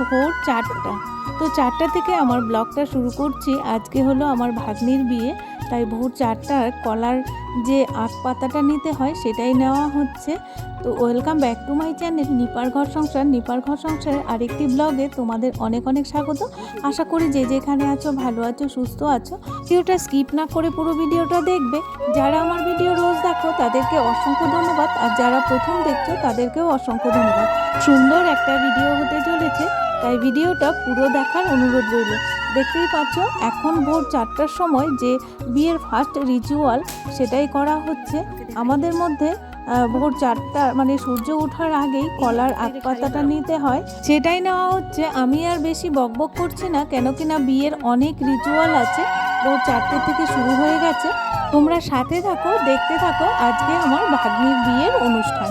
ভোর চারটা। তো চারটা থেকে আমার ব্লগটা শুরু করছি। আজকে হলো আমার ভাগ্নির বিয়ে। তাই ভোর চারটার কলার যে আখ পাতাটা নিতে হয় সেটাই নেওয়া হচ্ছে। তো welcome back to my channel নিপার ঘর সংসার। নিপার ঘর সংসারের আরেকটি ব্লগে তোমাদের অনেক অনেক স্বাগত। আশা করি যে যেখানে আছো, ভালো আছো, সুস্থ আছো, ভিডিওটা স্কিপ না করে পুরো ভিডিওটা দেখবে। যারা আমার ভিডিও রোজ দেখো, তাদেরকে অসংখ্য ধন্যবাদ। আর যারা প্রথম দেখছ, তাদেরকেও অসংখ্য ধন্যবাদ। সুন্দর একটা ভিডিও হতে চলেছে। তাই ভিডিওটা পুরো দেখার অনুরোধ রইল। দেখতেই পাচ্ছ, এখন ভোর চারটার সময় যে বিয়ের ফার্স্ট রিচুয়াল সেটাই করা হচ্ছে। আমাদের মধ্যে ভোর চারটা মানে সূর্য ওঠার আগেই কলার আগ পাতাটা নিতে হয়। সেটাই নেওয়া হচ্ছে। আমি আর বেশি বকবক করছি না, কেন কিনা বিয়ের অনেক রিচুয়াল আছে। ভোর চারটে থেকে শুরু হয়ে গেছে। তোমরা সাথে থাকো, দেখতে থাকো। আজকে আমার ভাগ্নির বিয়ের অনুষ্ঠান।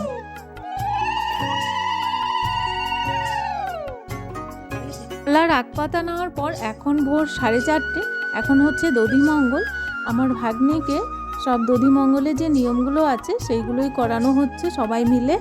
কলার আগ পাতা নেওয়ার পর এখন ভোর সাড়ে চারটে, এখন হচ্ছে দধিমঙ্গল আমার ভাগ্নিকে সব দধিমঙ্গলে যে নিয়মগুলো আছে, সেইগুলোই করানো হচ্ছে সবাই মিলে।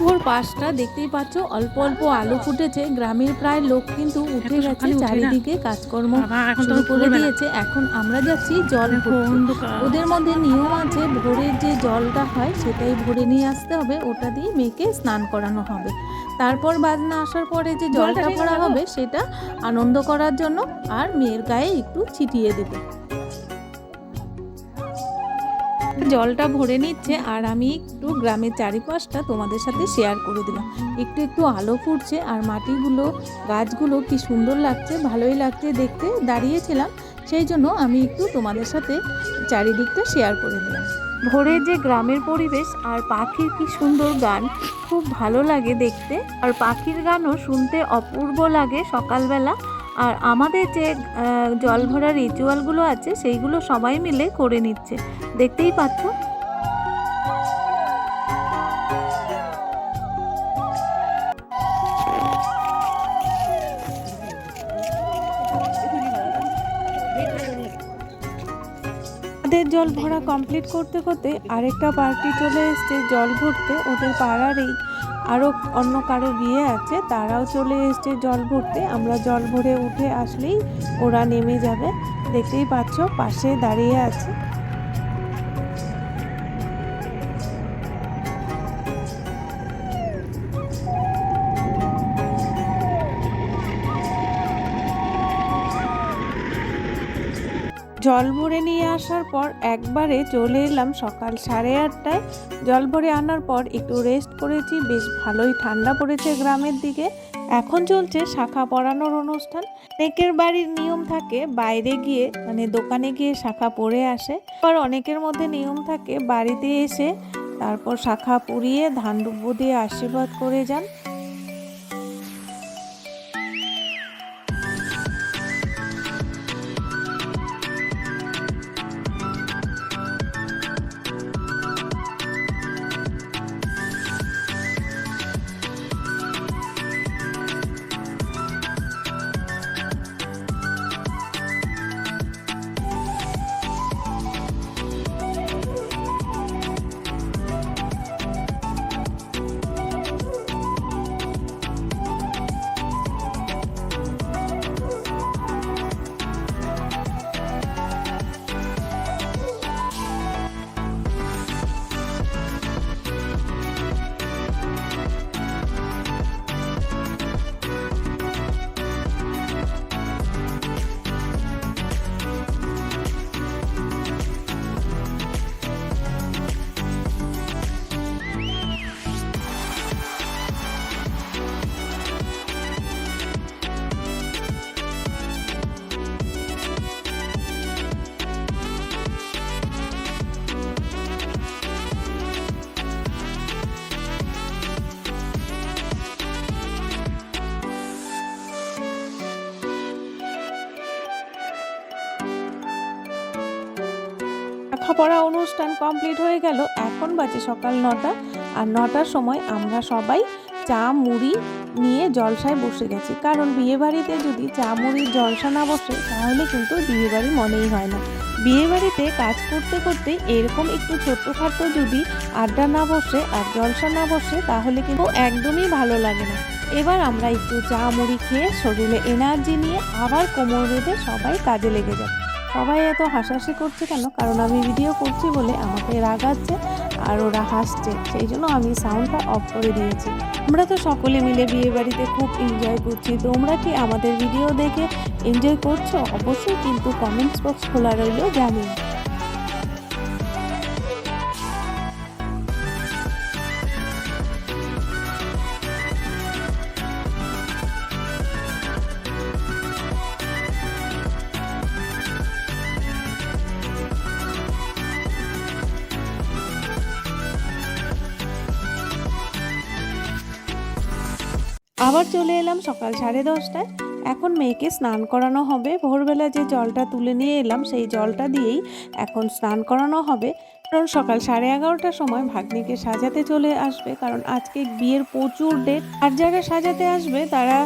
ভোর পাঁচটা দেখতেই পাচ্ছ অল্প অল্প আলো ফুটেছে। গ্রামের প্রায় লোক কিন্তু উঠে গেছে? চারিদিকে কাজকর্ম শুরু করে দিয়েছে। এখন আমরা যাচ্ছি জল ওদের মধ্যে নিয়ম আছে ভোরের যে জলটা হয় সেটাই ভরে নিয়ে আসতে হবে ওটা দিয়ে মেয়েকে স্নান করানো হবে। তারপর বাজনা আসার পরে যে জলটা জলটা ভরা হবে সেটা আনন্দ করার জন্য আর মেয়ের গায়ে একটু ছিটিয়ে দেবে জলটা ভরে নিচ্ছে আর আমি একটু গ্রামের চারিপাশটা তোমাদের সাথে শেয়ার করে দিলাম। একটু একটু আলো ফুটছে আর মাটিগুলো, গাছগুলো কি সুন্দর লাগছে, ভালোই লাগছে দেখতে, দাঁড়িয়েছিলাম। সেই জন্য আমি একটু তোমাদের সাথে চারিদিকটা শেয়ার করে দিলাম। ভোরের যে গ্রামের পরিবেশ আর পাখির কি সুন্দর গান, খুব ভালো লাগে দেখতে। আর পাখির গানও শুনতে অপূর্ব লাগে সকালবেলা। আর আমাদের যে জল ভরা রিচুয়ালগুলো আছে, সেইগুলো সবাই মিলে করে নিচ্ছে। দেখতেই পাচ্ছ? জল ভরা কমপ্লিট করতে করতে আরেকটা পার্টি চলে এসছে, জল ভরতে। ওদের পাড়ারই আরও অন্য কারও বিয়ে আছে, তারাও চলে এসছে জল ভরতে। আমরা জল ভরে উঠে আসলেই ওরা নেমে যাবে। দেখতেই পাচ্ছ, পাশে দাঁড়িয়ে আছে। জল ভরে নিয়ে আসার পর একবারে চলে এলাম সকাল সাড়ে আটটায়। জল ভরে আনার পর একটু রেস্ট করেছি, বেশ ভালোই ঠান্ডা পড়েছে গ্রামের দিকে। এখন চলছে শাখা পরানোর অনুষ্ঠান। অনেকের বাড়ির নিয়ম থাকে, বাইরে গিয়ে মানে দোকানে গিয়ে শাখা পরে আসে। আবার অনেকের মধ্যে নিয়ম থাকে, বাড়িতে এসে তারপর শাখা পুড়িয়ে ধান ডুব্বো দিয়ে আশীর্বাদ করে যান। লেখাপড়া অনুষ্ঠান কমপ্লিট হয়ে গেল। এখন বাজে সকাল নটা। আর নটার সময় আমরা সবাই চা, মুড়ি নিয়ে জলসায় বসে গেছি। কারণ বিয়েবাড়িতে যদি চা মুড়ির জলসা না বসে, তাহলে কিন্তু বিয়েবাড়ি মনেই হয় না। বিয়েবাড়িতে কাজ করতে করতে এরকম একটু ছোট্টখাটো যদি আড্ডা না বসে আর জলসা না বসে, তাহলে কিন্তু একদমই ভালো লাগে না। এবার আমরা একটু চা, মুড়ি খেয়ে শরীরে এনার্জি নিয়ে আবার কোমর বেঁধে সবাই কাজে লেগে যাব সবাই এত হাসাহাসি করছে কেন? কারণ আমি ভিডিও করছি বলে আমাকে রাগাচ্ছে আর ওরা হাসছে। সেই জন্য আমি সাউন্ডটা অফ করে দিয়েছি। আমরা তো সকলে মিলে বিয়ে বাড়িতে খুব এনজয় করছি। তোমরা কি আমাদের ভিডিও দেখে এনজয় করছ? অবশ্যই কিন্তু কমেন্টস বক্স খোলা রইলেও জানিও। আবার চলে এলাম সকাল সাড়ে দশটায়। এখন মেয়েকে স্নান করানো হবে। ভোরবেলা যে জলটা তুলে নিয়ে এলাম, সেই জলটা দিয়েই এখন স্নান করানো হবে। কারণ সকাল সাড়ে এগারোটার সময় ভাগ্নিকে সাজাতে চলে আসবে। কারণ আজকে বিয়ের প্রচুর ডেট আর যারা সাজাতে আসবে, তারা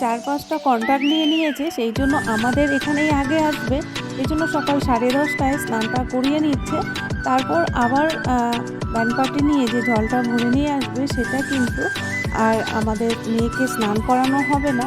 চার পাঁচটা কন্ট্যাক্ট নিয়ে নিয়েছে। সেই জন্য আমাদের এখানেই আগে আসবে। এই জন্য সকাল সাড়ে দশটায় স্নানটা করিয়ে নিচ্ছে। তারপর আবার ব্যান্ড পার্টি নিয়ে যে জলটা ভরে নিয়ে আসবে, সেটা কিন্তু আর আমাদের মেয়েকে স্নান করানো হবে না।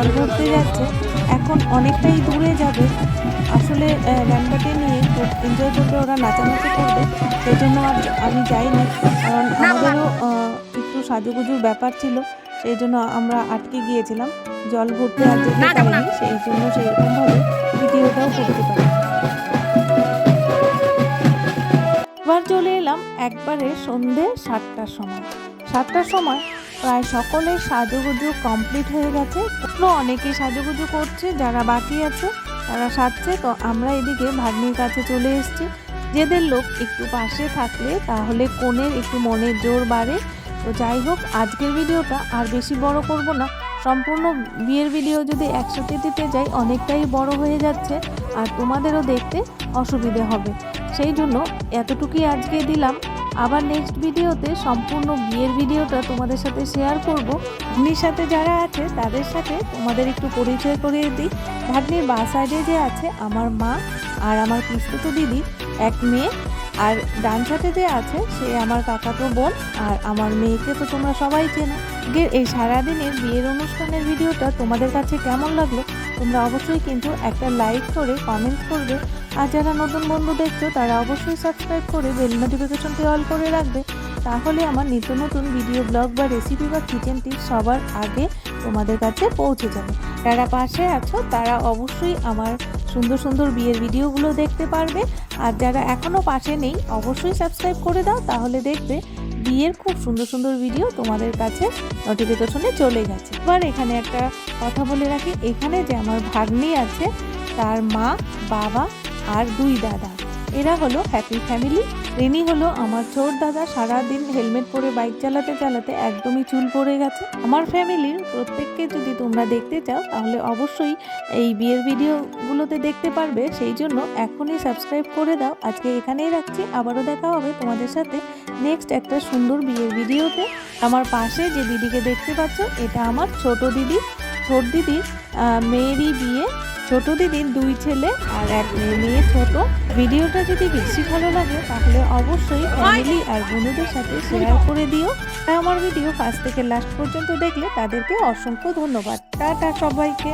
জল ভরতে যাচ্ছে এখন অনেকটাই দূরে যাবে। আসলে ব্যানপাটি নিয়ে এনজয় করবে ওরা নাচানাচি করবে সেই জন্য আর আমি যাইনি। কারণ আমাদেরও একটু সাজুগুজুর ব্যাপার ছিল সেই জন্য আমরা আটকে গিয়েছিলাম। জল ভরতে আর যেতে পারিনি সেই জন্য সেইরকমভাবে ভিডিওটাও করতে পারি এবার চলে এলাম একবারে সন্ধে সাতটার সময়। সাতটার সময় প্রায় সকলের সাজুগুজু কমপ্লিট হয়ে গেছে। এখনও অনেকে সাজুগুজু করছে, যারা বাকি আছে তারা সাজছে। তো আমরা এদিকে ভাগ্নির কাছে চলে এসেছি। যেদের লোক একটু পাশে থাকলে তাহলে কোণের একটু মনের জোর বাড়ে। তো যাই হোক, আজকের ভিডিওটা আর বেশি বড় করব না। সম্পূর্ণ বিয়ের ভিডিও যদি একসাথে দিতে যাই, অনেকটাই বড় হয়ে যাচ্ছে আর তোমাদেরও দেখতে অসুবিধে হবে। সেই জন্য এতটুকুই আজকে দিলাম। আবার নেক্সট ভিডিওতে সম্পূর্ণ বিয়ের ভিডিওটা তোমাদের সাথে শেয়ার করব। ভাগ্নির সাথে যারা আছে, তাদের সাথে তোমাদের একটু পরিচয় করিয়ে দিই। ভাগ্নির বা সাইডে যে আছে, আমার মা আর আমার পিস্তুত দিদি, এক মেয়ে। আর ডান সাথে যে আছে, সে আমার কাকাতো বোন আর আমার মেয়েকে তো তোমরা সবাই চেনো। আজকের এই সারাদিনের বিয়ের অনুষ্ঠানের ভিডিওটা তোমাদের কাছে কেমন লাগল, তোমরা অবশ্যই কিন্তু একটা লাইক করে কমেন্ট করবে। আর যারা নতুন বন্ধু দেখছ, তারা অবশ্যই সাবস্ক্রাইব করে বেল নোটিফিকেশনটি অল করে রাখবে। তাহলে আমার নিত্য নতুন ভিডিও ব্লগ বা রেসিপি বা কিচেন টিপস সবার আগে তোমাদের কাছে পৌঁছে যাবে। যারা পাশে আছো, তারা অবশ্যই আমার সুন্দর সুন্দর বিয়ের ভিডিওগুলো দেখতে পারবে। আর যারা এখনও পাশে নেই, অবশ্যই সাবস্ক্রাইব করে দাও, তাহলে দেখবে বিয়ের খুব সুন্দর সুন্দর ভিডিও তোমাদের কাছে নোটিফিকেশনে চলে গেছে। এবার এখানে একটা কথা বলে রাখি। এখানে যে আমার ভাগ্নি আছে, তার মা, বাবা আর দুই দাদা। এরা হলো হ্যাপি ফ্যামিলি রেনি হলো আমার ছোট দাদা, সারাদিন হেলমেট পরে বাইক চালাতে চালাতে একদমই চুল পড়ে গেছে। আমার ফ্যামিলির প্রত্যেককে যদি তোমরা দেখতে চাও, তাহলে অবশ্যই এই বিয়ের ভিডিওগুলোতে দেখতে পারবে। সেই জন্য এখনই সাবস্ক্রাইব করে দাও। আজকে এখানেই রাখছি। আবারও দেখা হবে তোমাদের সাথে নেক্সট একটা সুন্দর বিয়ের ভিডিওতে আমার পাশে যে দিদিকে দেখতে পাচ্ছ, এটা আমার ছোট দিদি। ছোট দিদির মেয়েরই বিয়ে। ছোট দিদির দুই ছেলে আর এক মেয়ে ছোট। ভিডিওটা যদি বেশি ভালো লাগে, তাহলে অবশ্যই ফ্যামিলি আর বন্ধুদের সাথে শেয়ার করে দিও। আমার ভিডিও ফার্স্ট থেকে লাস্ট পর্যন্ত দেখলে তাদেরকে অসংখ্য ধন্যবাদ। টাটা সবাইকে।